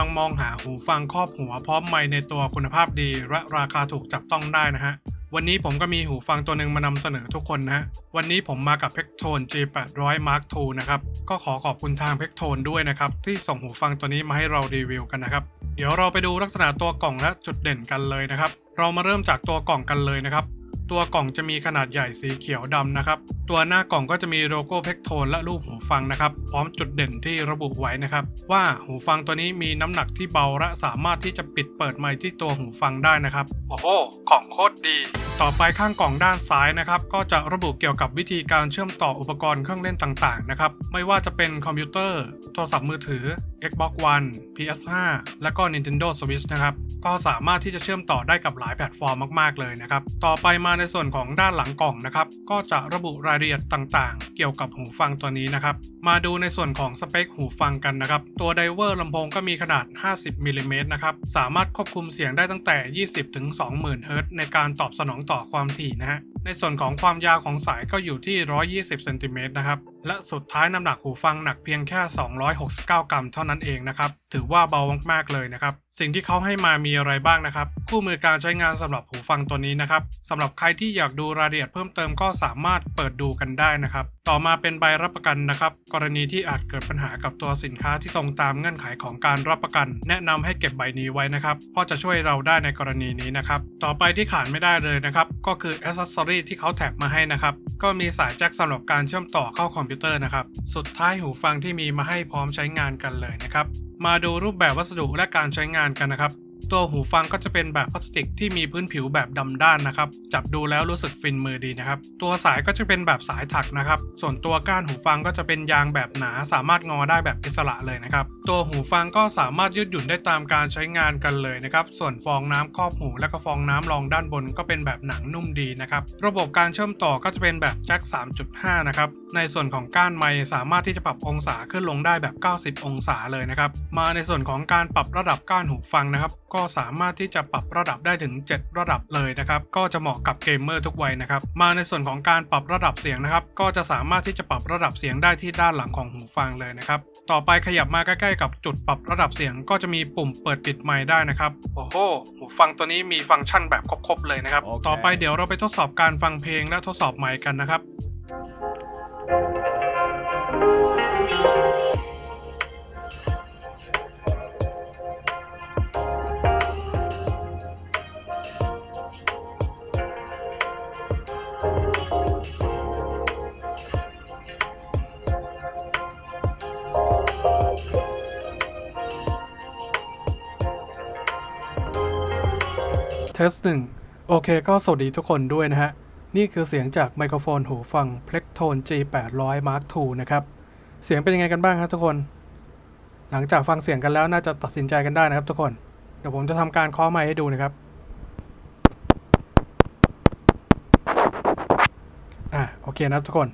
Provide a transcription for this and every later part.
ลังมองหาหูฟังครอบหัวพร้อมไมในตัวคุณภาพดีและราคาถูกจับต้องได้นะฮะ วันนี้ผมก็มีหูฟังตัวหนึ่งมานำเสนอทุกคนนะฮะ วันนี้ผมมากับ p e c t o n G800 Mark II นะครับ ก็ขอขอบคุณทาง p e c t o n ด้วยนะครับ ที่ส่งหูฟังตัวนี้มาให้เรารีวิวกันนะครับ เดี๋ยวเราไปดูลักษณะตัวกล่องและจุดเด่นกันเลยนะครับ เรามาเริ่มจากตัวกล่องกันเลยนะครับ ตัวกล่องจะมีขนาดใหญ่สีเขียวดำนะครับ ตัวหน้ากล่องก็จะมีโลโก้เพกโทนและรูปหูฟังนะครับ พร้อมจุดเด่นที่ระบุไว้นะครับ ว่าหูฟังตัวนี้มีน้ำหนักที่เบาและสามารถที่จะปิดเปิดไมค์ที่ตัวหูฟังได้นะครับ โอ้โหกล่องโคตรดี ต่อไปข้างกล่องด้านซ้ายนะครับ ก็จะระบุเกี่ยวกับวิธีการเชื่อมต่ออุปกรณ์เครื่องเล่นต่างๆนะครับ ไม่ว่าจะเป็นคอมพิวเตอร์ โทรศัพท์มือถือ Xbox One PS5 และก็ Nintendo Switch นะครับ ก็สามารถที่จะเชื่อมต่อได้กับหลายแพลตฟอร์มมาก ๆ เลยนะครับ ต่อไปมาในส่วนของด้านหลังกล่องนะครับ ก็จะระบุรายละเอียดต่างๆ เกี่ยวกับหูฟังตัวนี้นะครับ มาดูในส่วนของสเปคหูฟังกันนะครับ ตัวไดเวอร์ลำโพงก็มีขนาด 50มิลลิเมตรนะครับ สามารถควบคุมเสียงได้ตั้งแต่ 20ถึง20,000เฮิรตซ์ในการตอบสนองต่อความถี่นะฮะ ในส่วนของความยาวของสายก็อยู่ที่ 120เซนติเมตรนะครับ และสุดท้ายน้ำหนักหูฟังหนักเพียงแค่ 269 กรัมเท่านั้นเองนะครับ ถือว่าเบามากๆเลยนะครับสิ่งที่เขาให้มามีอะไรบ้างนะครับ คู่มือการใช้งานสำหรับหูฟังตัวนี้นะครับสำหรับใครที่อยากดูรายละเอียดเพิ่มเติมก็สามารถเปิดดูกันได้นะครับ ต่อมาเป็นใบรับประกันนะครับ กรณีที่อาจเกิดปัญหากับตัวสินค้าที่ตรงตามเงื่อนไขของการรับประกัน แนะนำให้เก็บใบนี้ไว้นะครับเพราะจะช่วยเราได้ในกรณีนี้นะครับ ต่อไปที่ขาดไม่ได้เลยนะครับ ก็คืออ c เซสซอรีที่เขาแถบมาให้นะครับ ก็มีสายแจ็คสำหรับการเชื่อมต่อเข้าคอมพิวเตอร์นะครับ สุดท้ายหูฟังที่มีมาให้พร้อมใช้งานกันเลยนะครับ มาดูรูปแบบวัสดุและการใช้งานกันนะครับ ตัวหูฟังก็จะเป็นแบบพลาสติกที่มีพื้นผิวแบบดำด้านนะครับ จับดูแล้วรู้สึกฟินมือดีนะครับ ตัวสายก็จะเป็นแบบสายถักนะครับ ส่วนตัวก้านหูฟังก็จะเป็นยางแบบหนาสามารถงอได้แบบอิสระเลยนะครับ ตัวหูฟังก็สามารถยืดหยุ่นได้ตามการใช้งานกันเลยนะครับ ส่วนฟองน้ำครอบหูและก็ฟองน้ำรองด้านบนก็เป็นแบบหนังนุ่มดีนะครับ ระบบการเชื่อมต่อก็จะเป็นแบบแจ็ค 3.5 นะครับ ในส่วนของก้านไมค์สามารถที่จะปรับองศาขึ้นลงได้แบบ 90 องศาเลยนะครับ มาในส่วนของการปรับระดับก้านหูฟังนะครับ ก็สามารถที่จะปรับระดับได้ถึง 7 ระดับเลยนะครับ ก็จะเหมาะกับเกมเมอร์ทุกวัยนะครับ มาในส่วนของการปรับระดับเสียงนะครับ ก็จะสามารถที่จะปรับระดับเสียงได้ที่ด้านหลังของหูฟังเลยนะครับ ต่อไปขยับมาใกล้ๆกับจุดปรับระดับเสียง ก็จะมีปุ่มเปิดปิดไมค์ได้นะครับโอ้โหหูฟังตัวนี้มีฟังก์ชันแบบครบๆเลยนะครับโอเคต่อไปเดี๋ยวเราไปทดสอบการฟังเพลงและทดสอบไมค์กันนะครับเทสหนึ่งโอเคก็สวัสดีทุกคนด้วยนะฮะ นี่คือเสียงจากไมโครโฟนหูฟัง Plectone G800 Mark II นะครับ เสียงเป็นยังไงกันบ้างครับทุกคน หลังจากฟังเสียงกันแล้วน่าจะตัดสินใจกันได้นะครับทุกคน เดี๋ยวผมจะทำการเคาะไมค์ให้ดูนะครับอะโอเคนะครับทุกคน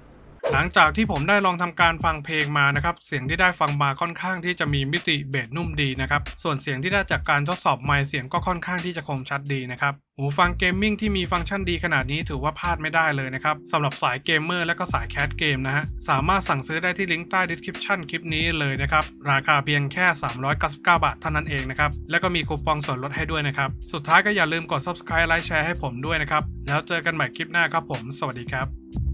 หลังจากที่ผมได้ลองทำการฟังเพลงมานะครับ เสียงที่ได้ฟังมาค่อนข้างที่จะมีมิติเบสนุ่มดีนะครับ ส่วนเสียงที่ได้จากการทดสอบไมค์เสียงก็ค่อนข้างที่จะคมชัดดีนะครับ หูฟังเกมมิ่งที่มีฟังก์ชันดีขนาดนี้ถือว่าพลาดไม่ได้เลยนะครับสำหรับสายเกมเมอร์และก็สายแคสเกมนะฮะ สามารถสั่งซื้อได้ที่ลิงก์ใต้ description คลิปนี้เลยนะครับ ราคาเพียงแค่ 399 บาทเท่านั้นเองนะครับ แล้วก็มีคูปองส่วนลดให้ด้วยนะครับ สุดท้ายก็อย่าลืมกด subscribe ไลค์แชร์ให้ผมด้วยนะครับ แล้วเจอกันใหม่คลิปหน้าครับผม สวัสดีครับ